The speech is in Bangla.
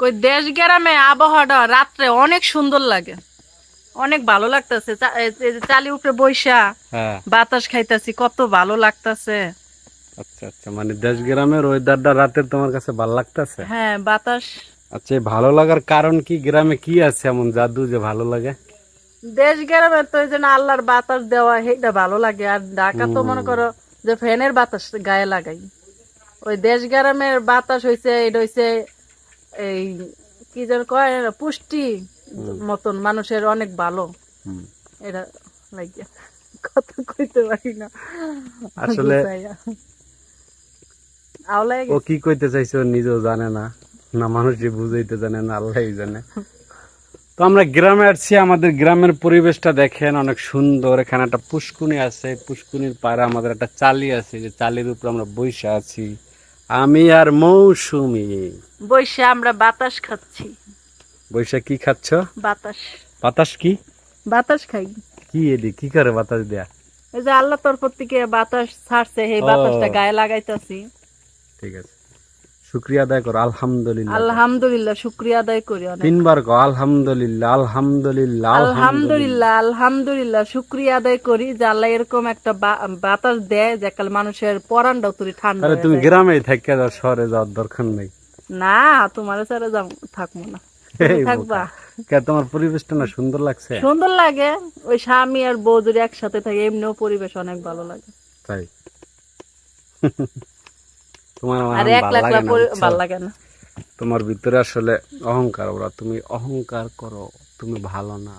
কই দেশ গ্রামে আবহাওয়াটা রাত্রে অনেক সুন্দর লাগে। অনেক ভালো লাগতেছে। চালি উপরে বৈশা হ্যাঁ। বাতাস খাইতাছি কত ভালো লাগতাছে। আচ্ছা আচ্ছা মানে দেশ গ্রামের ওয়েদারটা রাতে তোমার কাছে ভালো লাগতেছে? হ্যাঁ বাতাস। আচ্ছা ভালো লাগার কারণ কি? গ্রামে কি আছে এমন জাদু যে ভালো লাগে? দেশ গ্রামে তো এই যে আল্লাহর বাতাস দেওয়া সেটা ভালো লাগে। আর ঢাকা তো মনে করো যে ফ্যানের বাতাস গায়ে লাগাই। ওই দেশ গ্রামের বাতাস হইছে এটা হইছে এই কি যেন কয় পুষ্টি মতন মানুষের অনেক ভালো। এটা লাগে কথা কইতে পারি না। আসলে ও কি কইতে চাইছে নিজেও জানে না। না মানুষই বুঝাইতে জানে না আল্লাহই জানে। তো আমরা গ্রামে আসছি আমাদের গ্রামের পরিবেশটা দেখেন অনেক সুন্দর। এখানে একটা পুষ্কুনি আছে পুষ্কুনির পাড়ে আমাদের একটা চালি আছে যে চালির উপর আমরা বসে আছি। আমি আর মৌসুমি। বৈশা আমরা বাতাস খাচ্ছি। বৈশা কি খাচ্ছ? বাতাস। বাতাস কি? বাতাস খাই। কি এদি কি করে বাতাস দেয়া? এই যে আল্লাহ তরফ থেকে বাতাস ছাড়ছে সেই বাতাসটা গায়ে লাগাইতেছি। ঠিক আছে। শুক্রিয়া আদায় করো আলহামদুলিল্লাহ। আলহামদুলিল্লাহ শুক্রিয়া আদায় করি তিনবার কো আলহামদুলিল্লাহ আলহামদুলিল্লাহ আলহামদুলিল্লাহ আলহামদুলিল্লাহ। শুক্রিয়া আদায় করি। যে আল্লাহ এরকম একটা বাতাস দেয় যে কাল মানুষের পরানটা তুরি ঠান্ডা আরে তুমি। গ্রামেই থাকে যাও শহরে যাওয়ার দরকার নেই। না তোমার সাথে যাব থাকব না। থাকবা। কে তোমার পরিবেশটা না সুন্দর লাগছে? সুন্দর লাগে। ওই স্বামী আর বউ যদি একসাথে থাকে এমনিও পরিবেশ অনেক ভালো লাগে। তাই। তোমার ভালো লাগে না, পরি- বুঝছ? ভালো লাগে না তোমার ভিতরে আসলে অহংকার ওরা তুমি অহংকার করো তুমি ভালো না